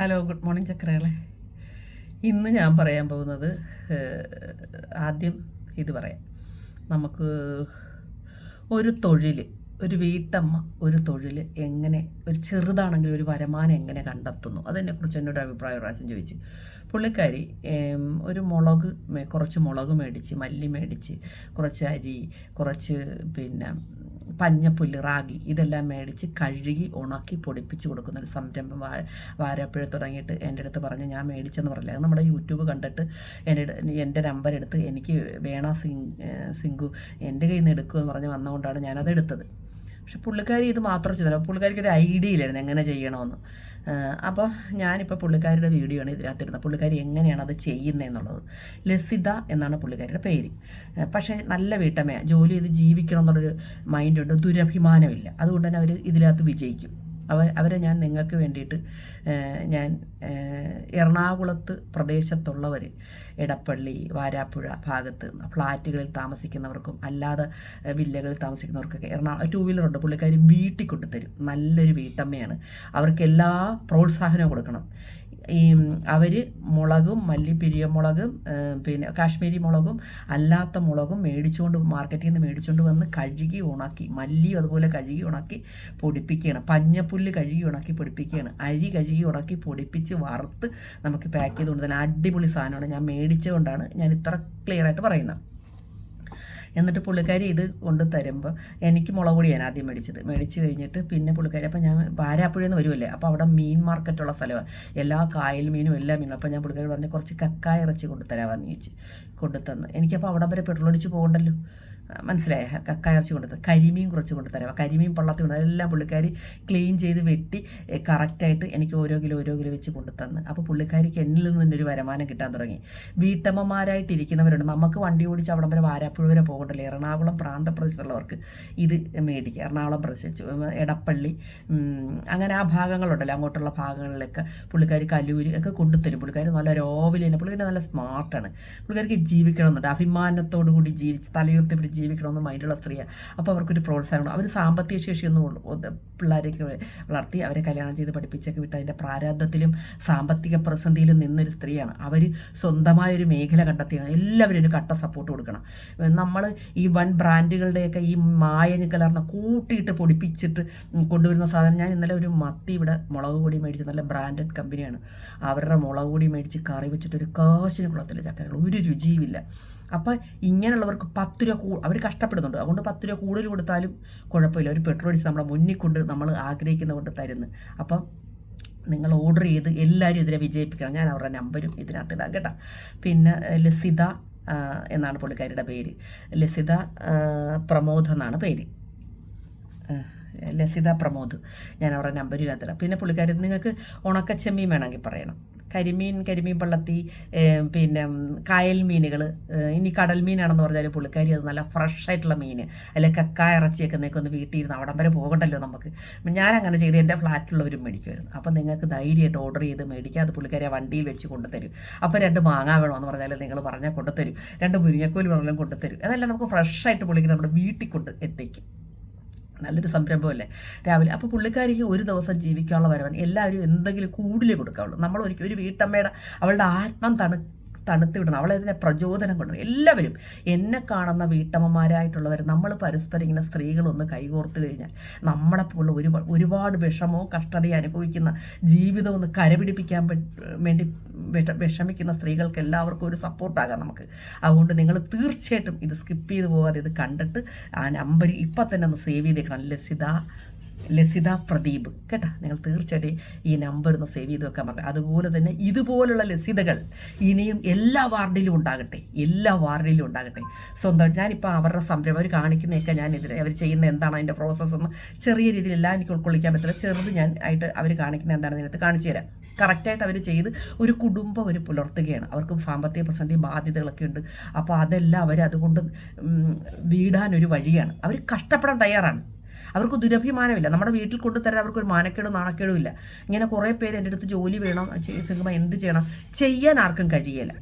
Hello good morning ചക്രകളെ. ഇന്ന് ഞാൻ പറയാൻ പോകുന്നത് ആദ്യം ഇത് പറയാം. നമുക്ക് ഒരു തൊഴിൽ ഒരു വീട്ടമ്മ ഒരു തൊഴിൽ എങ്ങനെ ഒരു ചെറുതാണെങ്കിലും ഒരു വരുമാനം എങ്ങനെ കണ്ടെത്തുന്നു? അതിനെക്കുറിച്ച് എന്നോട് അഭിപ്രായം പ്രാവശ്യം ചോദിച്ചു. പുള്ളിക്കാരി ഒരു മുളക് കുറച്ച് മുളക് മേടിച്ച് മല്ലി മേടിച്ച് കുറച്ച് അരി കുറച്ച് പിന്നെ പഞ്ഞപ്പുല്ല് റാഗി ഇതെല്ലാം മേടിച്ച് കഴുകി ഉണക്കി പൊടിപ്പിച്ച് കൊടുക്കുന്ന ഒരു സംരംഭം വാ വാരാപ്പുഴ തുടങ്ങിയിട്ട് എന്റെ അടുത്ത് പറഞ്ഞ് ഞാൻ മേടിച്ചെന്ന് പറഞ്ഞില്ല? അത് നമ്മുടെ യൂട്യൂബ് കണ്ടിട്ട് എന്റെ എന്റെ നമ്പർ എടുത്ത് എനിക്ക് വേണ ഏഹ് സിംഗു എന്റെ കയ്യിൽ നിന്ന് എടുക്കുമെന്ന് പറഞ്ഞ് വന്നുകൊണ്ടാണ് ഞാനത് എടുത്തത്. പക്ഷെ പുള്ളിക്കാരി ഇത് മാത്രം ചെയ്തല്ല പുള്ളിക്കാരിക്ക് ഒരു ഐഡിയ ഇല്ലായിരുന്നു എങ്ങനെ ചെയ്യണമെന്ന്. അപ്പോൾ ഞാനിപ്പോൾ പുള്ളിക്കാരിയുടെ വീഡിയോ ആണ് ഇതിനകത്തിരുന്നത്. പുള്ളിക്കാരി എങ്ങനെയാണ് അത് ചെയ്യുന്നതെന്നുള്ളത് ലസിത എന്നാണ് പുള്ളിക്കാരിയുടെ പേര്. പക്ഷേ നല്ല വീട്ടമ്മയാണ് ജോലി ചെയ്ത് ജീവിക്കണം എന്നുള്ളൊരു മൈൻഡുണ്ട് ദുരഭിമാനമില്ല. അതുകൊണ്ട് തന്നെ അവർ ഇതിനകത്ത് വിജയിക്കും. അവ അവരെ ഞാൻ നിങ്ങൾക്ക് വേണ്ടിയിട്ട് ഞാൻ എറണാകുളത്ത് പ്രദേശത്തുള്ളവർ ഇടപ്പള്ളി വാരാപ്പുഴ ഭാഗത്ത് ഫ്ലാറ്റുകളിൽ താമസിക്കുന്നവർക്കും അല്ലാതെ വില്ലകളിൽ താമസിക്കുന്നവർക്കൊക്കെ എറണാകുളം ടൂ വീലറുണ്ട്. പുള്ളിക്കാർ വീട്ടിൽ കൊണ്ടുതരും നല്ലൊരു വീട്ടമ്മയാണ്. അവർക്ക് എല്ലാ പ്രോത്സാഹനവും കൊടുക്കണം. ഈ അവർ മുളകും മല്ലിപ്പിരിയ മുളകും പിന്നെ കാശ്മീരി മുളകും അല്ലാത്ത മുളകും മേടിച്ചുകൊണ്ട് മാർക്കറ്റിൽ നിന്ന് മേടിച്ചുകൊണ്ട് വന്ന് കഴുകി ഉണക്കി മല്ലിയും അതുപോലെ കഴുകി ഉണക്കി പൊടിപ്പിക്കുകയാണ് പഞ്ഞപ്പുല്ല് കഴുകി ഉണക്കി പൊടിപ്പിക്കുകയാണ് അരി കഴുകി ഉണക്കി പൊടിപ്പിച്ച് വറുത്ത് നമുക്ക് പാക്ക് ചെയ്തുകൊണ്ട് തന്നെ അടിപൊളി സാധനമാണ്. ഞാൻ മേടിച്ചുകൊണ്ടാണ് ഞാൻ ഇത്ര ക്ലിയർ ആയിട്ട് പറയുന്നത്. എന്നിട്ട് പുള്ളിക്കാരി ഇത് കൊണ്ട് തരുമ്പോൾ എനിക്ക് മുളക് പൊടിയാണ് ആദ്യം മേടിച്ചത്. മേടിച്ച് കഴിഞ്ഞിട്ട് പിന്നെ പുള്ളിക്കാരി അപ്പോൾ ഞാൻ വാരാപ്പുഴയിൽ നിന്ന് വരുമല്ലേ അപ്പോൾ അവിടെ മീൻ മാർക്കറ്റുള്ള സ്ഥലമാണ് എല്ലാ കായൽ മീനും എല്ലാ മീനും. അപ്പോൾ ഞാൻ പുള്ളിക്കാരി പറഞ്ഞ് കുറച്ച് കക്കായ ഇറച്ചി കൊണ്ടുതരാമെന്ന് ചോദിച്ച് കൊണ്ടുതന്ന്. എനിക്കപ്പോൾ അവിടെ വരെ പെട്രോൾ അടിച്ച് പോകണ്ടല്ലോ. മനസ്സിലായ? കക്ക ഇറച്ചി കൊണ്ട് കരിമീൻ കുറച്ച് കൊണ്ട് തരാം. കരിമീൻ പള്ളത്തി കൊണ്ട് എല്ലാം പുള്ളിക്കാരി ക്ലീൻ ചെയ്ത് വെട്ടി കറക്റ്റായിട്ട് എനിക്ക് ഓരോ കിലോ ഓരോ കിലോ വെച്ച് കൊണ്ട് തന്ന്. അപ്പോൾ പുള്ളിക്കാരിക്ക് എന്നിൽ നിന്ന് ഒരു വരുമാനം കിട്ടാൻ തുടങ്ങി. വീട്ടമ്മമാരായിട്ടിരിക്കുന്നവരുണ്ട് നമുക്ക് വണ്ടി ഓടിച്ച് അവിടം വരെ വാരാപ്പുഴ വരെ പോകണ്ടല്ലോ? എറണാകുളം പ്രാന്തപ്രദേശത്തുള്ളവർക്ക് ഇത് മേടിക്കുക എറണാകുളം പ്രദേശം എടപ്പള്ളി അങ്ങനെ ആ ഭാഗങ്ങളുണ്ടല്ലോ. അങ്ങോട്ടുള്ള ഭാഗങ്ങളിലൊക്കെ പുള്ളിക്കാരി കല്ലൂര് ഒക്കെ കൊണ്ടുതരും. പുള്ളിക്കാരി നല്ല രോവിലെ പുള്ളിക്കാർ നല്ല സ്മാർട്ടാണ് പുള്ളിക്കാരിക്ക് ജീവിക്കണമെന്നുണ്ട്. അഭിമാനത്തോടു കൂടി ജീവിച്ച് തലയുർത്തി പിടിച്ച് ജീവിക്കണമെന്ന് മൈൻഡുള്ള സ്ത്രീയാണ് അപ്പോൾ അവർക്കൊരു പ്രോത്സാഹനം അവർ സാമ്പത്തിക ശേഷിയൊന്നും പിള്ളേരെയൊക്കെ വളർത്തി അവരെ കല്യാണം ചെയ്ത് പഠിപ്പിച്ചൊക്കെ വിട്ട് അതിന്റെ പ്രാരാബ്ധത്തിലും സാമ്പത്തിക പ്രതിസന്ധിയിലും നിന്നൊരു സ്ത്രീയാണ്. അവർ സ്വന്തമായൊരു മേഖല കണ്ടെത്തിയാണ്. എല്ലാവരും ഒരു കട്ട സപ്പോർട്ട് കൊടുക്കണം. നമ്മൾ ഈ വൺ ബ്രാൻഡുകളുടെയൊക്കെ ഈ മായഞ്ഞ് കലർന്ന കൂട്ടിയിട്ട് പൊടിപ്പിച്ചിട്ട് കൊണ്ടുവരുന്ന സാധനം ഞാൻ ഇന്നലെ ഒരു മത്തി ഇവിടെ മുളക് പൊടി മേടിച്ച് നല്ല ബ്രാൻഡഡ് കമ്പനിയാണ്. അവരുടെ മുളക് പൊടി മേടിച്ച് കറി വെച്ചിട്ട് ഒരു കാശിന് കുളത്തിലെ ചക്കരകൾ. ഒരു രുചിയുമില്ല. അപ്പം ഇങ്ങനെയുള്ളവർക്ക് പത്ത് രൂപ കൂ അവർ കഷ്ടപ്പെടുന്നുണ്ട്. അതുകൊണ്ട് പത്ത് രൂപ കൂടുതൽ കൊടുത്താലും കുഴപ്പമില്ല. ഒരു പെട്രോൾ അടിച്ച് നമ്മളെ മുന്നിൽ കൊണ്ട് നമ്മൾ ആഗ്രഹിക്കുന്ന കൊണ്ട് തരുന്നു. അപ്പം നിങ്ങൾ ഓർഡർ ചെയ്ത് എല്ലാവരും ഇതിനെ വിജയിപ്പിക്കണം. ഞാൻ അവരുടെ നമ്പരും ഇതിനകത്ത് ഇടാം കേട്ടോ. പിന്നെ ലസിത എന്നാണ് പുള്ളിക്കാരിയുടെ പേര്. ലസിത പ്രമോദ് എന്നാണ് പേര്. ലസിത പ്രമോദ്. ഞാൻ അവരുടെ നമ്പർ ഇതിനകത്തിടാം പിന്നെ പുള്ളിക്കാരി നിങ്ങൾക്ക് ഉണക്കച്ചെമ്മീൻ വേണമെങ്കിൽ പറയണം. കരിമീൻ കരിമീൻ പള്ളത്തി പിന്നെ കായൽ മീനുകൾ ഇനി കടൽ മീനാണെന്ന് പറഞ്ഞാൽ പുള്ളിക്കാരി അത് നല്ല ഫ്രഷ് ആയിട്ടുള്ള മീൻ അല്ലെ കക്ക ഇറച്ചിയൊക്കെ ഒന്ന് വീട്ടിൽ ഇരുന്ന് അവിടം വരെ പോകണ്ടല്ലോ നമുക്ക്. ഞാൻ അങ്ങനെ ചെയ്ത് എന്റെ ഫ്ലാറ്റിലുള്ളവരും മേടിക്കുമായിരുന്നു. അപ്പോൾ നിങ്ങൾക്ക് ധൈര്യമായിട്ട് ഓർഡർ ചെയ്ത് മേടിക്കുക അത് പുള്ളിക്കാരെ വണ്ടിയിൽ വെച്ച് കൊണ്ടുതരും. അപ്പോൾ രണ്ട് മാങ്ങ വേണമെന്ന് പറഞ്ഞാൽ നിങ്ങൾ പറഞ്ഞാൽ കൊണ്ടുതരും. രണ്ട് മുരിങ്ങക്കോൽ വേണമെങ്കിലും കൊണ്ടുതരും. അതെല്ലാം നമുക്ക് ഫ്രഷ് ആയിട്ട് പുള്ളിക്ക് നമ്മുടെ വീട്ടിൽ കൊണ്ട് എത്തിക്കും. നല്ലൊരു സംരംഭമല്ലേ? രാവിലെ. അപ്പോൾ പുള്ളിക്കാരിക്ക് ഒരു ദിവസം ജീവിക്കാനുള്ള വരവൻ എല്ലാവരും എന്തെങ്കിലും കൂടുതൽ കൊടുക്കാവുള്ളൂ. നമ്മൾ ഒരിക്കലും ഒരു വീട്ടമ്മയുടെ അവളുടെ ആത്മം തണു തണുത്ത് വിടണം അവളതിനെ പ്രചോദനം കൊണ്ടു എല്ലാവരും എന്നെ കാണുന്ന വീട്ടമ്മമാരായിട്ടുള്ളവർ നമ്മൾ പരസ്പരം ഇങ്ങനെ സ്ത്രീകളൊന്ന് കൈകോർത്ത് കഴിഞ്ഞാൽ നമ്മളെ പോലുള്ള ഒരുപാട് ഒരുപാട് വിഷമവും കഷ്ടതയും അനുഭവിക്കുന്ന ജീവിതം ഒന്ന് കരപിടിപ്പിക്കാൻ വേണ്ടി വിഷ- വിഷമിക്കുന്ന സ്ത്രീകൾക്ക് എല്ലാവർക്കും ഒരു സപ്പോർട്ടാകാം നമുക്ക്. അതുകൊണ്ട് നിങ്ങൾ തീർച്ചയായിട്ടും ഇത് സ്കിപ്പ് ചെയ്ത് പോകാതെ ഇത് കണ്ടിട്ട് ആ നമ്പർ ഇപ്പം തന്നെ ഒന്ന് സേവ് ചെയ്തേക്കണം. ലസിത ലസിത പ്രദീപ്. കേട്ടോ? നിങ്ങൾ തീർച്ചയായിട്ടും ഈ നമ്പർ ഒന്ന് സേവ് ചെയ്ത് വെക്കാൻ പറ്റും അതുപോലെ തന്നെ ഇതുപോലുള്ള ലസിതകൾ ഇനിയും എല്ലാ വാർഡിലും ഉണ്ടാകട്ടെ. എല്ലാ വാർഡിലും ഉണ്ടാകട്ടെ. സ്വന്തമായിട്ട് ഞാനിപ്പോൾ അവരുടെ സംരംഭം അവർ കാണിക്കുന്നതൊക്കെ ഞാൻ ഇതിൽ അവർ ചെയ്യുന്ന എന്താണ് അതിന്റെ പ്രോസസ്സ് എന്ന് ചെറിയ രീതിയിൽ എല്ലാം എനിക്ക് ഉൾക്കൊള്ളിക്കാൻ പറ്റില്ല. ചെറുത് ഞാൻ ആയിട്ട് അവർ കാണിക്കുന്ന എന്താണെന്ന് ഇതിനകത്ത് കാണിച്ചു തരാം. കറക്റ്റായിട്ട് അവർ ചെയ്ത് ഒരു കുടുംബം അവർ പുലർത്തുകയാണ്. അവർക്ക് സാമ്പത്തിക പ്രതിസന്ധി ബാധ്യതകളൊക്കെ ഉണ്ട്. അപ്പോൾ അതെല്ലാം അവർ അതുകൊണ്ട് വീടാനൊരു വഴിയാണ്. അവർ കഷ്ടപ്പെടാൻ തയ്യാറാണ്. അവർക്ക് ദുരഭിമാനമില്ല. നമ്മുടെ വീട്ടിൽ കൊണ്ടുതരാൻ അവർക്ക് ഒരു മാനക്കേടും നാണക്കേടും ഇല്ല. ഇങ്ങനെ കുറേ പേര് എന്റെ അടുത്ത് ജോലി വേണം സിനിമ എന്ത് ചെയ്യണം? ചെയ്യാൻ ആർക്കും കഴിയില്ല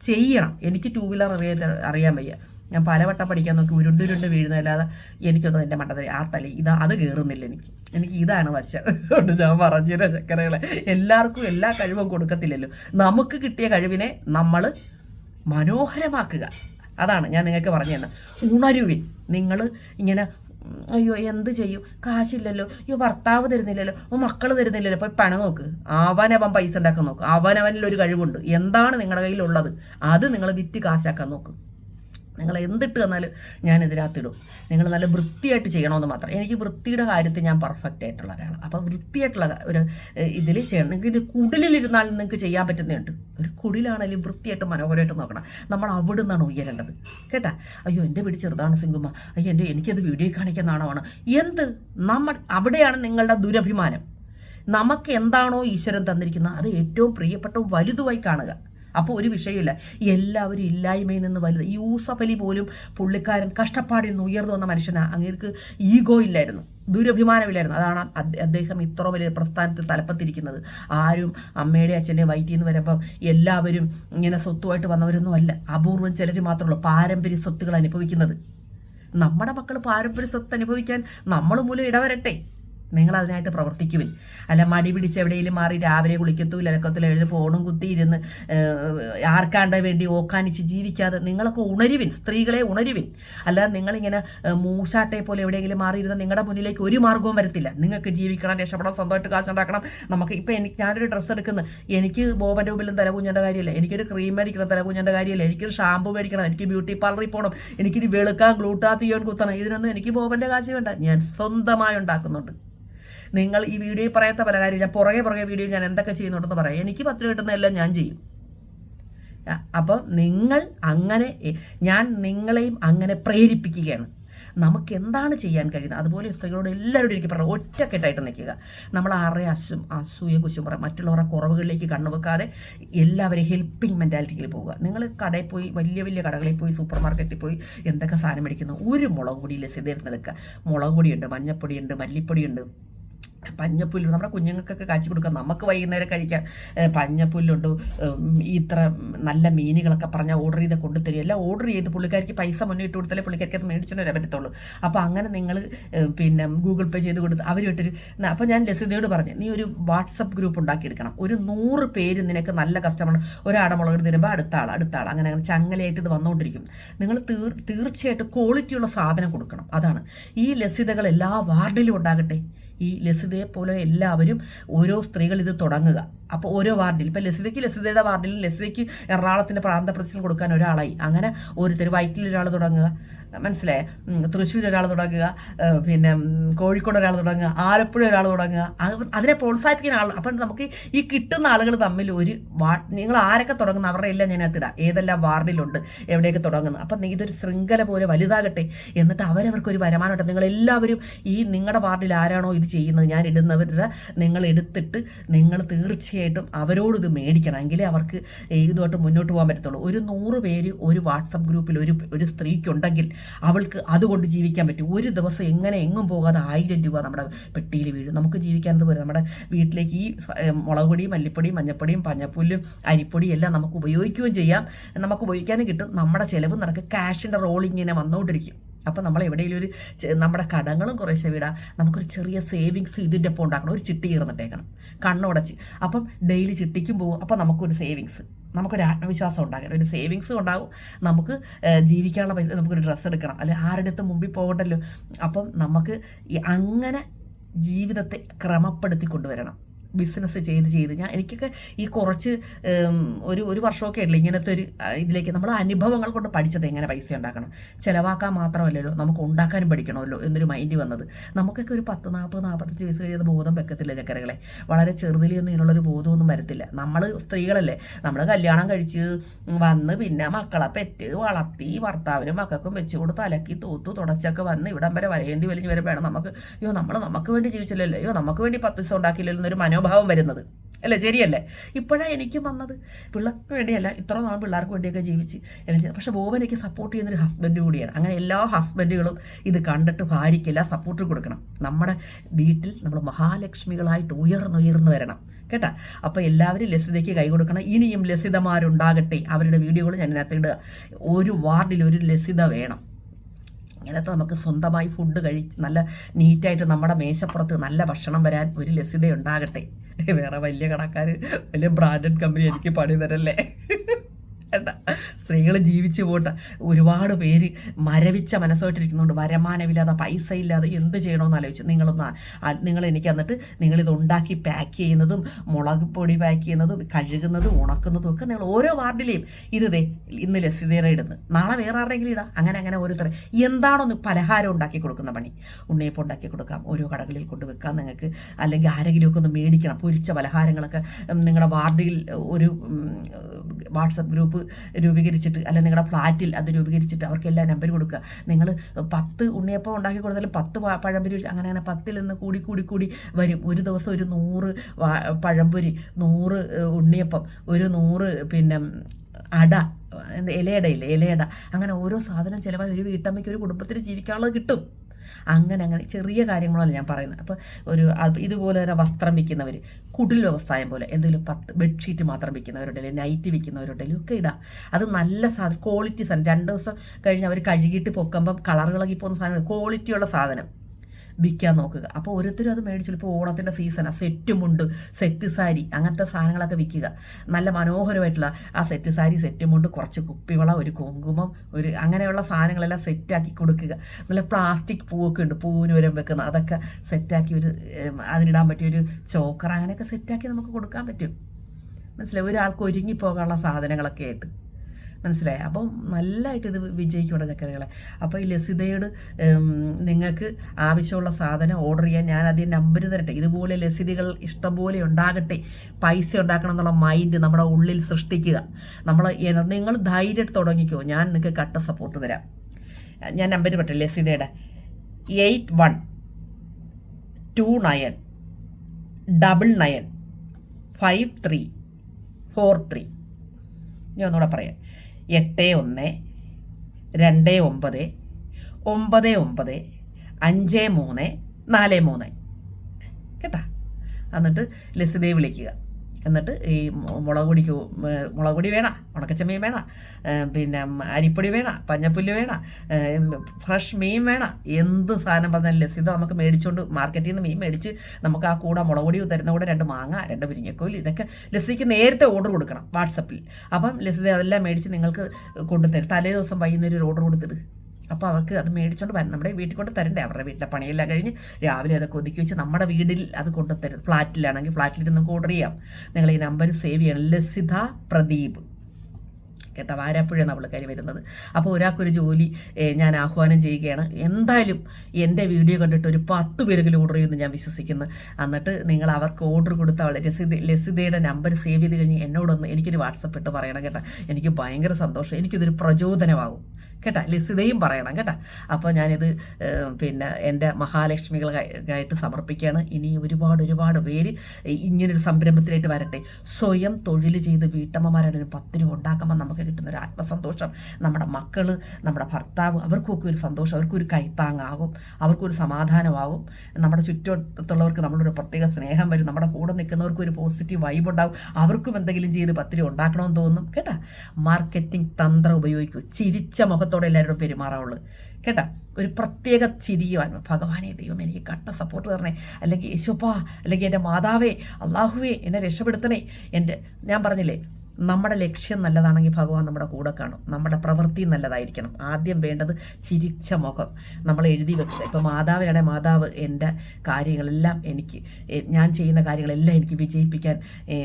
ചെയ്യണം. എനിക്ക് ടൂ വീലർ അറിയാൻ അറിയാൻ വയ്യ. ഞാൻ പലവട്ടം പഠിക്കാൻ നോക്കി ഉരുണ്ട് ഉരുണ്ട് വീഴുന്നതല്ലാതെ എനിക്കൊന്നും എന്റെ മണ്ടത്തിൽ ആ തല ഇത് അത് കയറുന്നില്ല എനിക്ക്. എനിക്ക് ഇതാണ് വശം. കൊണ്ട് ഞാൻ പറഞ്ഞിരുന്ന ചക്കരകളെ എല്ലാവർക്കും എല്ലാ കഴിവും കൊടുക്കത്തില്ലല്ലോ. നമുക്ക് കിട്ടിയ കഴിവിനെ നമ്മൾ മനോഹരമാക്കുക. അതാണ് ഞാൻ നിങ്ങൾക്ക് പറഞ്ഞു തന്നെ ഉണരുവിൻ. നിങ്ങൾ ഇങ്ങനെ അയ്യോ എന്ത് ചെയ്യും? കാശില്ലല്ലോ. അയ്യോ ഭർത്താവ് തരുന്നില്ലല്ലോ. ഓ മക്കൾ തരുന്നില്ലല്ലോ. പോയി പണം നോക്ക്. അവനവൻ പൈസ ഉണ്ടാക്കാൻ നോക്ക്. അവനവനിൽ ഒരു കഴിവുണ്ട്. എന്താണ് നിങ്ങളുടെ കയ്യിലുള്ളത്? അത് നിങ്ങൾ വിറ്റ് കാശാക്കാൻ നോക്ക്. നിങ്ങൾ എന്തിട്ട് തന്നാലും ഞാൻ ഇതിനകത്തിടും നിങ്ങൾ നല്ല വൃത്തിയായിട്ട് ചെയ്യണമെന്ന് മാത്രം. എനിക്ക് വൃത്തിയുടെ കാര്യത്തിൽ ഞാൻ പെർഫെക്റ്റ് ആയിട്ടുള്ള ഒരാളാണ് അപ്പോൾ വൃത്തിയായിട്ടുള്ള ഒരു ഇതിൽ ചെയ്യണം. നിങ്ങൾക്ക് ഇത് കുടിലിരുന്നാൽ നിങ്ങൾക്ക് ചെയ്യാൻ പറ്റുന്നുണ്ട് ഒരു കുടിലാണെങ്കിലും വൃത്തിയായിട്ട് മനോഹരമായിട്ട് നോക്കണം. നമ്മൾ അവിടെ നിന്നാണ് ഉയരേണ്ടത്. കേട്ടാ? അയ്യോ എന്റെ വീട് ചെറുതാണ് സിംഗുമ്മ. അയ്യോ എന്റെ എനിക്കത് വീഡിയോ കാണിക്കുന്ന നാണമാണ്. എന്ത്? നമ്മൾ അവിടെയാണ് നിങ്ങളുടെ ദുരഭിമാനം. നമുക്ക് എന്താണോ ഈശ്വരൻ തന്നിരിക്കുന്നത്. അത് ഏറ്റവും പ്രിയപ്പെട്ടവും വലുതുമായി കാണുക. അപ്പോൾ ഒരു വിഷയമില്ല. എല്ലാവരും ഇല്ലായ്മയിൽ നിന്ന് വലുത്. യൂസഫ് അലി പോലും പുള്ളിക്കാരൻ കഷ്ടപ്പാടിൽ നിന്ന് ഉയർന്നു വന്ന മനുഷ്യനാണ് അങ്ങേർക്ക് ഈഗോ ഇല്ലായിരുന്നു. ദുരഭിമാനമില്ലായിരുന്നു. അതാണ് അദ്ദേഹം ഇത്ര വലിയ പ്രസ്ഥാനത്തിൽ തലപ്പത്തിരിക്കുന്നത്. ആരും അമ്മയുടെ അച്ഛന്റെ വയറ്റിൽ നിന്ന് വരുമ്പം എല്ലാവരും ഇങ്ങനെ സ്വത്തുമായിട്ട് വന്നവരൊന്നും അല്ല. അപൂർവം ചിലർ മാത്രമുള്ളൂ പാരമ്പര്യ സ്വത്തുകൾ അനുഭവിക്കുന്നത്. നമ്മുടെ മക്കൾ പാരമ്പര്യ സ്വത്ത് അനുഭവിക്കാൻ നമ്മൾ മൂലം ഇടവരട്ടെ. നിങ്ങൾ അതിനായിട്ട് പ്രവർത്തിക്കുവിൻ. അല്ല മടി പിടിച്ച് എവിടെയെങ്കിലും മാറി രാവിലെ കുളിക്കത്തു ലക്കത്തിൽ എഴുതി ഫോണും കുത്തിയിരുന്ന് ഇരുന്ന് ആർക്കാണ്ട് വേണ്ടി ഓക്കാനിച്ച് ജീവിക്കാതെ നിങ്ങളൊക്കെ ഉണരുവിൻ സ്ത്രീകളെ ഉണരുവിൻ. അല്ലാതെ നിങ്ങളിങ്ങനെ മൂശാട്ടെ പോലെ എവിടെയെങ്കിലും മാറിയിരുന്ന നിങ്ങളുടെ മുന്നിലേക്ക് ഒരു മാർഗവും വരത്തില്ല. നിങ്ങൾക്ക് ജീവിക്കണം രക്ഷപ്പെടണം സ്വന്തമായിട്ട് കാശുണ്ടാക്കണം. നമുക്ക് ഇപ്പം എനിക്ക് ഞാനൊരു ഡ്രസ്സ് എടുക്കുന്നു. എനിക്ക് ബോബന്റെ മുമ്പിലും തലകുഞ്ഞേണ്ട കാര്യമില്ല. എനിക്കൊരു ക്രീം മേടിക്കണം തലകുഞ്ഞേണ്ട കാര്യമില്ല. എനിക്കൊരു ഷാമ്പു മേടിക്കണം എനിക്ക് ബ്യൂട്ടി പാർലറിൽ പോകണം എനിക്കൊരു വെളുക്കാൻ ഗ്ലൂട്ടാത്തിയോൺ കുത്തണം. ഇതിനൊന്നും എനിക്ക് ബോബന്റെ കാശ് വേണ്ട. ഞാൻ സ്വന്തമായി ഉണ്ടാക്കുന്നുണ്ട്. നിങ്ങൾ ഈ വീഡിയോയിൽ പറയാത്ത പല കാര്യം ഞാൻ പുറകെ പുറകെ വീഡിയോ ഞാൻ എന്തൊക്കെ ചെയ്യുന്നുണ്ടെന്ന് പറയാം. എനിക്ക് പത്ത് കിട്ടുന്നതെല്ലാം ഞാൻ ചെയ്യും. അപ്പം നിങ്ങൾ അങ്ങനെ ഞാൻ നിങ്ങളെയും അങ്ങനെ പ്രേരിപ്പിക്കുകയാണ്. നമുക്ക് എന്താണ് ചെയ്യാൻ കഴിയുന്നത്? അതുപോലെ സ്ത്രീകളോട് എല്ലാവരോടും എനിക്ക് പറഞ്ഞു ഒറ്റക്കെട്ടായിട്ട് നിൽക്കുക. നമ്മൾ ആരുടെ അസും അസൂയ കുശുമ്പറ മറ്റുള്ളവരുടെ കുറവുകളിലേക്ക് കണ്ണുവെക്കാതെ എല്ലാവരെയും ഹെൽപ്പിംഗ് മെന്റാലിറ്റിയിൽ പോവുക. നിങ്ങൾ കടയിൽ പോയി വലിയ വലിയ കടകളിൽ പോയി സൂപ്പർ മാർക്കറ്റിൽ പോയി എന്തൊക്കെ സാധനം മേടിക്കുന്നു? ഒരു മുളക് പൊടി ലസിതെടുത്തെടുക്കുക മുളക് പൊടിയുണ്ട് മഞ്ഞപ്പൊടിയുണ്ട് മല്ലിപ്പൊടിയുണ്ട്. പഞ്ഞപ്പുല്ല് നമ്മുടെ കുഞ്ഞുങ്ങൾക്കൊക്കെ കാച്ചി കൊടുക്കാം. നമുക്ക് വൈകുന്നേരം കഴിക്കാം. പഞ്ഞപ്പുല്ലുണ്ട്. ഇത്ര നല്ല മീനുകളൊക്കെ പറഞ്ഞാൽ ഓർഡർ ചെയ്ത് കൊണ്ടുതരും എല്ലാം ഓർഡർ ചെയ്ത് പുള്ളിക്കാർക്ക് പൈസ മുന്നേ ഇട്ട് കൊടുത്താലേ പുള്ളിക്കാർക്ക് അത് മേടിച്ചു വരാൻ പറ്റത്തുള്ളൂ. അപ്പോൾ അങ്ങനെ നിങ്ങൾ പിന്നെ ഗൂഗിൾ പേ ചെയ്ത് കൊടുത്ത് അവരിട്ടൊരു അപ്പോൾ ഞാൻ ലസിതയോട് പറഞ്ഞു നീ ഒരു വാട്സപ്പ് ഗ്രൂപ്പ് ഉണ്ടാക്കിയെടുക്കണം ഒരു നൂറ് പേര് നിനക്ക് നല്ല കസ്റ്റമർ ഒരാടെ മുളക് തരുമ്പോൾ അടുത്ത ആൾ അടുത്ത ആൾ അങ്ങനെ അങ്ങനെ ചങ്ങലയായിട്ട് ഇത് വന്നുകൊണ്ടിരിക്കും നിങ്ങൾ തീർ തീർച്ചയായിട്ടും ക്വാളിറ്റിയുള്ള സാധനം കൊടുക്കണം. അതാണ്. ഈ ലസിതകൾ എല്ലാ വാർഡിലും ഉണ്ടാകട്ടെ. ഈ ലസിതയെ പോലെ എല്ലാവരും ഓരോ സ്ത്രീകൾ ഇത് തുടങ്ങുക. അപ്പോൾ ഓരോ വാർഡിൽ ഇപ്പോൾ ലസിതയ്ക്ക് ലസിതയുടെ വാർഡിലും ലസിതയ്ക്ക് എറണാകുളത്തിന്റെ പ്രാന്ത പ്രസിഡന്റ് കൊടുക്കാൻ ഒരാളായി. അങ്ങനെ ഓരോരുത്തർ വൈറ്റിൽ ഒരാൾ തുടങ്ങുക മനസ്സിലായേ? ഉം, തൃശ്ശൂർ ഒരാൾ തുടങ്ങുക പിന്നെ കോഴിക്കോട് ഒരാൾ തുടങ്ങുക ആലപ്പുഴ ഒരാൾ തുടങ്ങുക അത് അതിനെ പ്രോത്സാഹിപ്പിക്കുന്ന ആൾ അപ്പം നമുക്ക് ഈ കിട്ടുന്ന ആളുകൾ തമ്മിൽ ഒരു വാ നിങ്ങൾ ആരൊക്കെ തുടങ്ങുന്ന അവരുടെ എല്ലാം ഞാൻ അതിടാം ഏതെല്ലാം വാർഡിലുണ്ട് എവിടെയൊക്കെ തുടങ്ങുന്നത് അപ്പം നീ ഇതൊരു ശൃംഖല പോലെ വലുതാകട്ടെ എന്നിട്ട് അവരവർക്ക് ഒരു വരുമാനമുണ്ട് നിങ്ങളെല്ലാവരും ഈ നിങ്ങളുടെ വാർഡിൽ ആരാണോ ഇത് ചെയ്യുന്നത് ഞാൻ ഇടുന്നവരുടെ നിങ്ങൾ എടുത്തിട്ട് നിങ്ങൾ തീർച്ചയായിട്ടും അവരോട് ഇത് മേടിക്കണം. എങ്കിലേ അവർക്ക് ഇതുമായിട്ട് മുന്നോട്ട് പോകാൻ പറ്റത്തുള്ളൂ. ഒരു നൂറ് പേര് ഒരു വാട്സപ്പ് ഗ്രൂപ്പിൽ ഒരു ഒരു സ്ത്രീക്കുണ്ടെങ്കിൽ അവൾക്ക് അതുകൊണ്ട് ജീവിക്കാൻ പറ്റും. ഒരു ദിവസം എങ്ങനെ എങ്ങും പോകാതെ ആയിരം രൂപ നമ്മുടെ പെട്ടിയിൽ വീഴും. നമുക്ക് ജീവിക്കാനത് പോലെ നമ്മുടെ വീട്ടിലേക്ക് ഈ മുളക് പൊടിയും മല്ലിപ്പൊടിയും മഞ്ഞപ്പൊടിയും പഞ്ഞപ്പുല്ലും അരിപ്പൊടിയും എല്ലാം നമുക്ക് ഉപയോഗിക്കുകയും ചെയ്യാം. നമുക്ക് ഉപയോഗിക്കാനും കിട്ടും. നമ്മുടെ ചിലവ് നടക്കുക ക്യാഷിന്റെ റോളിങ്ങിനെ വന്നുകൊണ്ടിരിക്കും. അപ്പോൾ നമ്മൾ എവിടെയെങ്കിലും ഒരു നമ്മുടെ കടങ്ങളും കുറേശ്ശെ വിടാം. നമുക്കൊരു ചെറിയ സേവിങ്സ് ഇതിന്റെ ഒപ്പം ഉണ്ടാക്കണം. ഒരു ചിട്ടി ഇറന്നിട്ടേക്കണം കണ്ണുടച്ച്. അപ്പം ഡെയിലി ചിട്ടിക്കും പോകും അപ്പോൾ നമുക്കൊരു സേവിങ്സ്. നമുക്കൊരു ആത്മവിശ്വാസം ഉണ്ടാകണം. ഒരു സേവിങ്സും ഉണ്ടാകും നമുക്ക് ജീവിക്കാനുള്ള പൈസ നമുക്കൊരു ഡ്രസ്സ് എടുക്കണം. അല്ലെ ആരുടെ അടുത്ത് മുമ്പിൽ പോകണ്ടല്ലോ? അപ്പം നമുക്ക് അങ്ങനെ ജീവിതത്തെ ക്രമപ്പെടുത്തി കൊണ്ടുവരണം ബിസിനസ് ചെയ്ത് ചെയ്ത്. ഞാൻ എനിക്കൊക്കെ ഈ കുറച്ച് ഒരു ഒരു വർഷമൊക്കെ ഉള്ളു ഇങ്ങനത്തെ ഒരു ഇതിലേക്ക് നമ്മൾ അനുഭവങ്ങൾ കൊണ്ട് പഠിച്ചത് എങ്ങനെ പൈസ ഉണ്ടാക്കണം? ചിലവാക്കാൻ മാത്രമല്ലല്ലോ നമുക്ക് ഉണ്ടാക്കാനും പഠിക്കണമല്ലോ എന്നൊരു മൈൻഡ് വന്നത്. നമുക്കൊക്കെ ഒരു പത്ത് നാൽപ്പത് നാൽപ്പത്തഞ്ച് വയസ്സ് കഴിയുന്ന ബോധം വെക്കത്തില്ല ചക്കരകളെ? വളരെ ചെറുതിലൊന്നും ഇതിനുള്ളൊരു ബോധമൊന്നും വരത്തില്ല. നമ്മൾ സ്ത്രീകളല്ലേ. നമ്മൾ കല്യാണം കഴിച്ച് വന്ന് പിന്നെ മക്കളെ പെറ്റ് വളർത്തി ഭർത്താവിനും മക്കൾക്കും വെച്ച് കൊടുത്ത് അലക്കി തൂത്തു തുടച്ചൊക്കെ വന്ന് ഇവിടം വരെ വരേന്തി വലിഞ്ഞ് വരെ നമുക്ക് അയ്യോ നമ്മൾ നമുക്ക് വേണ്ടി ജീവിച്ചില്ലല്ലോ. അയ്യോ നമുക്ക് വേണ്ടി പത്ത് ദിവസം ഉണ്ടാക്കിയില്ലല്ലോ എന്നൊരു മനോഭാവം വരുന്നത്. അല്ലേ? ശരിയല്ലേ? ഇപ്പോഴാണ് എനിക്കും വന്നത്. പിള്ളേർക്ക് വേണ്ടിയല്ല ഇത്ര നാളും പിള്ളേർക്ക് വേണ്ടിയൊക്കെ ജീവിച്ച് എല്ലാം പക്ഷെ ബോബൻ എനിക്ക് സപ്പോർട്ട് ചെയ്യുന്നൊരു ഹസ്ബൻഡ് കൂടിയാണ്. അങ്ങനെ എല്ലാ ഹസ്ബൻഡുകളും ഇത് കണ്ടിട്ട് ഭാര്യയ്ക്ക് എല്ലാ സപ്പോർട്ട് കൊടുക്കണം. നമ്മുടെ വീട്ടിൽ നമ്മൾ മഹാലക്ഷ്മികളായിട്ട് ഉയർന്നുയർന്നു വരണം. കേട്ടാ? അപ്പോൾ എല്ലാവരും ലസിതയ്ക്ക് കൈ കൊടുക്കണം. ഇനിയും ലസിതമാരുണ്ടാകട്ടെ അവരുടെ വീഡിയോകൾ ഞാൻ ഇതിനകത്ത് ഇടുക. ഒരു വാർഡിൽ ഒരു ലസിത വേണം. ഇങ്ങനത്തെ നമുക്ക് സ്വന്തമായി ഫുഡ് കഴിച്ച് നല്ല നീറ്റായിട്ട് നമ്മുടെ മേശപ്പുറത്ത് നല്ല ഭക്ഷണം വരാൻ ഒരു ലസ്യത ഉണ്ടാകട്ടെ. വേറെ വലിയ കടക്കാർ വലിയ ബ്രാൻഡഡ് കമ്പനി എനിക്ക് പണി തരല്ലേ? വേണ്ട. സ്ത്രീകൾ ജീവിച്ചു പോട്ട. ഒരുപാട് പേര് മരവിച്ച മനസ്സായിട്ടിരിക്കുന്നുണ്ട് വരുമാനമില്ലാതെ പൈസ ഇല്ലാതെ എന്ത് ചെയ്യണമെന്ന് ആലോചിച്ച് നിങ്ങളൊന്ന് നിങ്ങൾ എനിക്ക് എന്നിട്ട് നിങ്ങളിത് ഉണ്ടാക്കി പാക്ക് ചെയ്യുന്നതും മുളക് പൊടി പാക്ക് ചെയ്യുന്നതും കഴുകുന്നതും ഉണക്കുന്നതും ഒക്കെ നിങ്ങൾ ഓരോ വാർഡിലെയും ഇത് ദേ ഇന്ന് ലസിതേറെ ഇടുന്നത് നാളെ വേറെ ആരെങ്കിലും ഇടാം. അങ്ങനെ അങ്ങനെ ഓരോരുത്തർ എന്താണോ പലഹാരം ഉണ്ടാക്കി കൊടുക്കുന്ന പണി? ഉണ്ണിയപ്പം ഉണ്ടാക്കി കൊടുക്കാം. ഓരോ കടകളിൽ കൊണ്ട് വെക്കാം നിങ്ങൾക്ക്. അല്ലെങ്കിൽ ആരെങ്കിലുമൊക്കെ ഒന്ന് മേടിക്കണം. പൊരിച്ച പലഹാരങ്ങളൊക്കെ നിങ്ങളുടെ വാർഡിൽ ഒരു വാട്സപ്പ് ഗ്രൂപ്പ് രൂപീകരിച്ചിട്ട് അല്ല നിങ്ങളുടെ ഫ്ലാറ്റിൽ അത് രൂപീകരിച്ചിട്ട് അവർക്കെല്ലാം നമ്പർ കൊടുക്കുക. നിങ്ങൾ പത്ത് ഉണ്ണിയപ്പം ഉണ്ടാക്കി കൊടുത്താലും പത്ത് പഴംപൊരി വെച്ച് അങ്ങനെ അങ്ങനെ പത്തിൽ നിന്ന് കൂടി കൂടി കൂടി വരും. ഒരു ദിവസം ഒരു നൂറ് പഴംപൊരി നൂറ് ഉണ്ണിയപ്പം ഒരു നൂറ് പിന്നെ അട ഇലയടയില്ലേ ഇലയട. അങ്ങനെ ഓരോ സാധനം ചിലവായി ഒരു വീട്ടമ്മയ്ക്ക് ഒരു കുടുംബത്തിന് ജീവിക്കാനുള്ളത് കിട്ടും. അങ്ങനെ അങ്ങനെ ചെറിയ കാര്യങ്ങളല്ല ഞാൻ പറയുന്നത്. അപ്പോൾ ഒരു ഇതുപോലെ തന്നെ വസ്ത്രം വിൽക്കുന്നവർ കുടിൽ വ്യവസായം പോലെ എന്തെങ്കിലും പത്ത് ബെഡ്ഷീറ്റ് മാത്രം വിൽക്കുന്നവരുണ്ടെങ്കിൽ നൈറ്റ് വിൽക്കുന്നവരുണ്ടെങ്കിലും ഒക്കെ ഇടാം. അത് നല്ല സാധനം ക്വാളിറ്റി സാധനം. രണ്ട് ദിവസം കഴിഞ്ഞ് അവർ കഴുകിയിട്ട് പൊക്കുമ്പം കളറുകളൊക്കെ പോകുന്ന സാധനം ക്വാളിറ്റിയുള്ള സാധനം. വിൽക്കാൻ നോക്കുക. അപ്പോൾ ഓരോരുത്തരും അത് മേടിച്ചു ഇപ്പോൾ ഓണത്തിന്റെ സീസണാണ് സെറ്റ് മുണ്ട് സെറ്റ് സാരി അങ്ങനത്തെ സാധനങ്ങളൊക്കെ വിൽക്കുക. നല്ല മനോഹരമായിട്ടുള്ള ആ സെറ്റ് സാരി സെറ്റ് മുണ്ട് കുറച്ച് കുപ്പിവള ഒരു കുങ്കുമം ഒരു അങ്ങനെയുള്ള സാധനങ്ങളെല്ലാം സെറ്റാക്കി കൊടുക്കുക. നല്ല പ്ലാസ്റ്റിക് പൂവൊക്കെ ഉണ്ട് പൂവിന് വരം വെക്കുന്ന അതൊക്കെ സെറ്റാക്കി ഒരു അതിനിടാൻ പറ്റിയ ഒരു ചോക്കർ അങ്ങനെയൊക്കെ സെറ്റാക്കി നമുക്ക് കൊടുക്കാൻ പറ്റും. മനസ്സിലായി? ഒരാൾക്ക് ഒരുങ്ങി പോകാനുള്ള സാധനങ്ങളൊക്കെ ആയിട്ട്. മനസ്സിലായി? അപ്പം നല്ലതായിട്ട് ഇത് വിജയിക്കും ചക്കരകളെ. അപ്പോൾ ഈ ലസിതയോട് നിങ്ങൾക്ക് ആവശ്യമുള്ള സാധനം ഓർഡർ ചെയ്യാൻ ഞാൻ ആദ്യം നമ്പർ തരട്ടെ. ഇതുപോലെ ലസിതകൾ ഇഷ്ടംപോലെ ഉണ്ടാകട്ടെ. പൈസ ഉണ്ടാക്കണം എന്നുള്ള മൈൻഡ് നമ്മുടെ ഉള്ളിൽ സൃഷ്ടിക്കുക. നമ്മൾ നിങ്ങൾ ധൈര്യം തുടങ്ങിക്കോ. ഞാൻ നിങ്ങൾക്ക് കട്ട സപ്പോർട്ട് തരാം. ഞാൻ നമ്പർ പറ്റേ ലസിതയുടെ. Eight one two nine double nine five three four three ഞാൻ ഒന്നുകൂടെ പറയാം. എട്ട് ഒന്ന് രണ്ട് ഒമ്പത് ഒമ്പത് ഒമ്പത് അഞ്ച് മൂന്ന് നാല് മൂന്ന്. കേട്ടാ? എന്നിട്ട് ലസിതയെ വിളിക്കുക. എന്നിട്ട് ഈ മുളക് പൊടിക്ക് മുളക് പൊടി വേണം ഉണക്കച്ചമീൻ വേണം പിന്നെ അരിപ്പൊടി വേണം പഞ്ഞപ്പുല്ല് വേണം ഫ്രഷ് മീൻ വേണം എന്ത് സാധനം പറഞ്ഞാലും ലസിത നമുക്ക് മേടിച്ചുകൊണ്ട് മാർക്കറ്റിൽ നിന്ന് മീൻ മേടിച്ച് നമുക്ക് ആ കൂടെ മുളക് പൊടി തരുന്ന കൂടെ രണ്ട് മാങ്ങ രണ്ട് മുരിങ്ങക്കോൽ ഇതൊക്കെ ലസിക്ക് നേരത്തെ ഓർഡർ കൊടുക്കണം വാട്സപ്പിൽ. അപ്പം ലസിത അതെല്ലാം മേടിച്ച് നിങ്ങൾക്ക് കൊണ്ടുതരും. തലേ ദിവസം വൈകുന്നേരം ഒരു ഓർഡർ കൊടുത്തിട്ട് അപ്പോൾ അവർക്ക് അത് മേടിച്ചുകൊണ്ട് വരും നമ്മുടെ വീട്ടിൽ കൊണ്ട് തരണ്ടേ അവരുടെ വീട്ടിലെ പണിയെല്ലാം കഴിഞ്ഞ് രാവിലെ അതൊക്കെ ഒതുക്കി വെച്ച് നമ്മുടെ വീട്ടിൽ അത് കൊണ്ടുതരും. ഫ്ലാറ്റിലാണെങ്കിൽ നിങ്ങൾക്ക് ഓർഡർ ചെയ്യാം. നിങ്ങൾ ഈ നമ്പർ സേവ് ചെയ്യണം ലസിത പ്രദീപ്. കേട്ടോ വാരാപ്പുഴയാണ് കയറി വരുന്നത്. അപ്പോൾ ഒരാൾക്കൊരു ജോലി ഞാൻ ആഹ്വാനം ചെയ്യുകയാണ്. എന്തായാലും എന്റെ വീഡിയോ കണ്ടിട്ട് ഒരു പത്ത് പേരെങ്കിലും ഓർഡർ ചെയ്യുമെന്ന് ഞാൻ വിശ്വസിക്കുന്നു. എന്നിട്ട് നിങ്ങൾ അവർക്ക് ഓർഡർ കൊടുത്ത അവളെ ലസിത ലസിതയുടെ നമ്പർ സേവ് ചെയ്ത് കഴിഞ്ഞ് എന്നോടൊന്ന് എനിക്കൊരു വാട്സപ്പ് ഇട്ട് പറയണം കേട്ടോ. എനിക്ക് ഭയങ്കര സന്തോഷം. എനിക്കിതൊരു പ്രചോദനമാകും. കേട്ടാ ലസിതയും പറയണം കേട്ടാ. അപ്പോൾ ഞാനിത് പിന്നെ എന്റെ മഹാലക്ഷ്മികളായിട്ട് സമർപ്പിക്കുകയാണ്. ഇനി ഒരുപാട് ഒരുപാട് പേര് ഇങ്ങനൊരു സംരംഭത്തിലായിട്ട് വരട്ടെ. സ്വയം തൊഴിൽ ചെയ്ത് വീട്ടമ്മമാരാണ് ഒരു പത്ത് രൂപ ഉണ്ടാക്കുമ്പോൾ നമുക്ക് കിട്ടുന്ന ഒരു ആത്മസന്തോഷം. നമ്മുടെ മക്കൾ നമ്മുടെ ഭർത്താവ് അവർക്കൊക്കെ ഒരു സന്തോഷം അവർക്കൊരു കൈത്താങ്ങാകും അവർക്കൊരു സമാധാനമാകും. നമ്മുടെ ചുറ്റുവട്ടത്തുള്ളവർക്ക് നമ്മളൊരു പ്രത്യേക സ്നേഹം വരും. നമ്മുടെ കൂടെ നിൽക്കുന്നവർക്ക് ഒരു പോസിറ്റീവ് വൈബ് ഉണ്ടാകും അവർക്കും എന്തെങ്കിലും ചെയ്ത് പത്തിരി ഉണ്ടാക്കണമെന്ന് തോന്നും. കേട്ടാ? മാർക്കറ്റിംഗ് തന്ത്രം ഉപയോഗിക്കൂ. ചിരിച്ച മുഖത്തോടെ എല്ലാവരോടും പെരുമാറാവുള്ളൂ. കേട്ടാ? ഒരു പ്രത്യേക ചിരിയുവാൻ ഭഗവാനെ ദൈവം എനിക്ക് കട്ട സപ്പോർട്ട് തരണേ. അല്ലെങ്കിൽ യേശുപ്പാ അല്ലെങ്കിൽ എന്റെ മാതാവേ അള്ളാഹുവേ എന്നെ രക്ഷപ്പെടുത്തണേ. എന്റെ ഞാൻ പറഞ്ഞില്ലേ നമ്മുടെ ലക്ഷ്യം നല്ലതാണെങ്കിൽ ഭഗവാൻ നമ്മുടെ കൂടെ കാണും. നമ്മുടെ പ്രവൃത്തി നല്ലതായിരിക്കണം. ആദ്യം വേണ്ടത് ചിരിച്ച മുഖം. നമ്മൾ എഴുതി വെക്കുക. ഇപ്പോൾ മാതാവിനാണെ മാതാവ് എന്റെ കാര്യങ്ങളെല്ലാം എനിക്ക് ഞാൻ ചെയ്യുന്ന കാര്യങ്ങളെല്ലാം എനിക്ക് വിജയിപ്പിക്കാൻ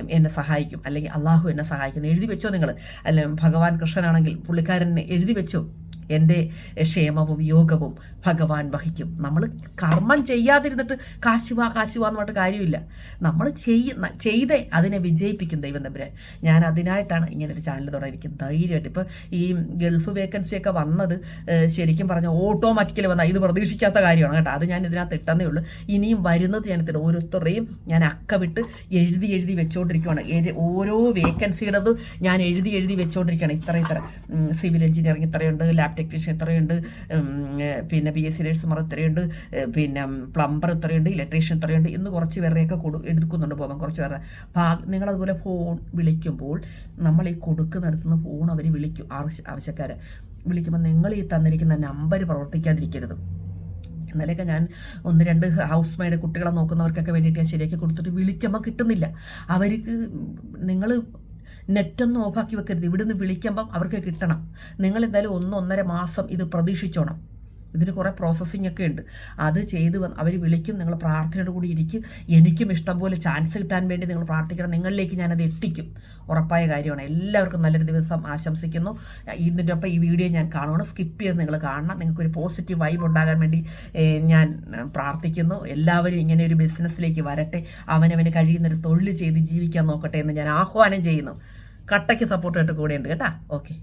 എന്നെ സഹായിക്കും. അല്ലെങ്കിൽ അള്ളാഹു എന്നെ സഹായിക്കുന്നു. എഴുതി വെച്ചോ നിങ്ങൾ? അല്ലെങ്കിൽ ഭഗവാൻ കൃഷ്ണനാണെങ്കിൽ പുള്ളിക്കാരനെ എഴുതി വെച്ചോ? എന്റെ ക്ഷേമവും യോഗവും ഭഗവാൻ വഹിക്കും. നമ്മൾ കർമ്മം ചെയ്യാതിരുന്നിട്ട് കാശുവ കാശുവ എന്ന് പറഞ്ഞിട്ട് കാര്യമില്ല. നമ്മൾ ചെയ്യുന്ന ചെയ്തേ അതിനെ വിജയിപ്പിക്കും ദൈവം തമ്പുരാൻ ഞാൻ അതിനായിട്ടാണ് ഇങ്ങനെ ഒരു ചാനൽ തുടങ്ങിയിരിക്കുന്നത് ധൈര്യമായിട്ട്. ഇപ്പോൾ ഈ ഗൾഫ് വേക്കൻസിയൊക്കെ വന്നത് ശരിക്കും പറഞ്ഞാൽ ഓട്ടോമാറ്റിക്കലി വന്ന. ഇത് പ്രതീക്ഷിക്കാത്ത കാര്യമാണ് കേട്ടോ. അത് ഞാൻ ഇതിനകത്ത് ഇട്ടെന്നേ ഉള്ളൂ. ഇനിയും വരുന്നത് ഞാൻ ഇത്തിരി ഓരോരുത്തരെയും ഞാൻ അക്ക വിട്ട് എഴുതി എഴുതി വെച്ചുകൊണ്ടിരിക്കുകയാണ് ഓരോ വേക്കൻസിയുടേത് ഞാൻ എഴുതി എഴുതി വെച്ചുകൊണ്ടിരിക്കുകയാണ് ഇത്ര ഇത്ര സിവിൽ എഞ്ചിനീയറിംഗ് ഇത്രയുണ്ട് ലാബ് ടെക്നീഷ്യൻ ഇത്രയുണ്ട് പിന്നെ ബി എസ് സി നഴ്സുമാർ ഇത്രയുണ്ട് പിന്നെ പ്ലംബർ ഇത്രയുണ്ട് ഇലക്ട്രീഷ്യൻ ഇത്രയുണ്ട് ഇന്ന് കുറച്ച് പേരുടെയൊക്കെ കൊടു എടുക്കുന്നുണ്ട് പോകാൻ കുറച്ച് ഭാഗ നിങ്ങളതുപോലെ ഫോൺ വിളിക്കുമ്പോൾ നമ്മൾ ഈ കൊടുക്ക് നടത്തുന്ന ഫോൺ അവർ വിളിക്കും ആവശ്യ ആവശ്യക്കാരെ. വിളിക്കുമ്പോൾ നിങ്ങൾ ഈ തന്നിരിക്കുന്ന നമ്പർ പ്രവർത്തിക്കാതിരിക്കരുത്. ഇന്നലെയൊക്കെ ഞാൻ ഒന്ന് രണ്ട് ഹൗസ് മെയ്ഡ് കുട്ടികളെ നോക്കുന്നവർക്കൊക്കെ വേണ്ടിയിട്ട് ഞാൻ ശരിയാക്കി കൊടുത്തിട്ട് വിളിക്കുമ്പോൾ കിട്ടുന്നില്ല. അവർക്ക് നിങ്ങൾ നെറ്റൊന്നും ഓഫാക്കി വെക്കരുത്. ഇവിടുന്ന് വിളിക്കുമ്പം അവർക്ക് കിട്ടണം. നിങ്ങൾ എന്തായാലും ഒന്ന് ഒന്നര മാസം ഇത് പ്രതീക്ഷിച്ചോണം. ഇതിന് കുറേ പ്രോസസ്സിംഗ് ഒക്കെ ഉണ്ട്. അത് ചെയ്ത് വന്ന് അവർ വിളിക്കും നിങ്ങൾ പ്രാർത്ഥനയോട് കൂടി ഇരിക്കും. എനിക്കും ഇഷ്ടം പോലെ ചാൻസ് കിട്ടാൻ വേണ്ടി നിങ്ങൾ പ്രാർത്ഥിക്കണം. നിങ്ങളിലേക്ക് ഞാനത് എത്തിക്കും. ഉറപ്പായ കാര്യമാണ്. എല്ലാവർക്കും നല്ലൊരു ദിവസം ആശംസിക്കുന്നു. ഇതിന്റെ ഒപ്പം ഈ വീഡിയോ ഞാൻ കാണുകയാണ് സ്കിപ്പ് ചെയ്ത് നിങ്ങൾ കാണണം. നിങ്ങൾക്കൊരു പോസിറ്റീവ് വൈബ് ഉണ്ടാകാൻ വേണ്ടി ഞാൻ പ്രാർത്ഥിക്കുന്നു. എല്ലാവരും ഇങ്ങനെ ഒരു ബിസിനസ്സിലേക്ക് വരട്ടെ. അവനവന് കഴിയുന്നൊരു തൊഴിൽ ചെയ്ത് ജീവിക്കാൻ നോക്കട്ടെ എന്ന് ഞാൻ ആഹ്വാനം ചെയ്യുന്നു. കട്ടയ്ക്ക് സപ്പോർട്ടായിട്ട് കൂടെയുണ്ട് കേട്ടാ. ഓക്കെ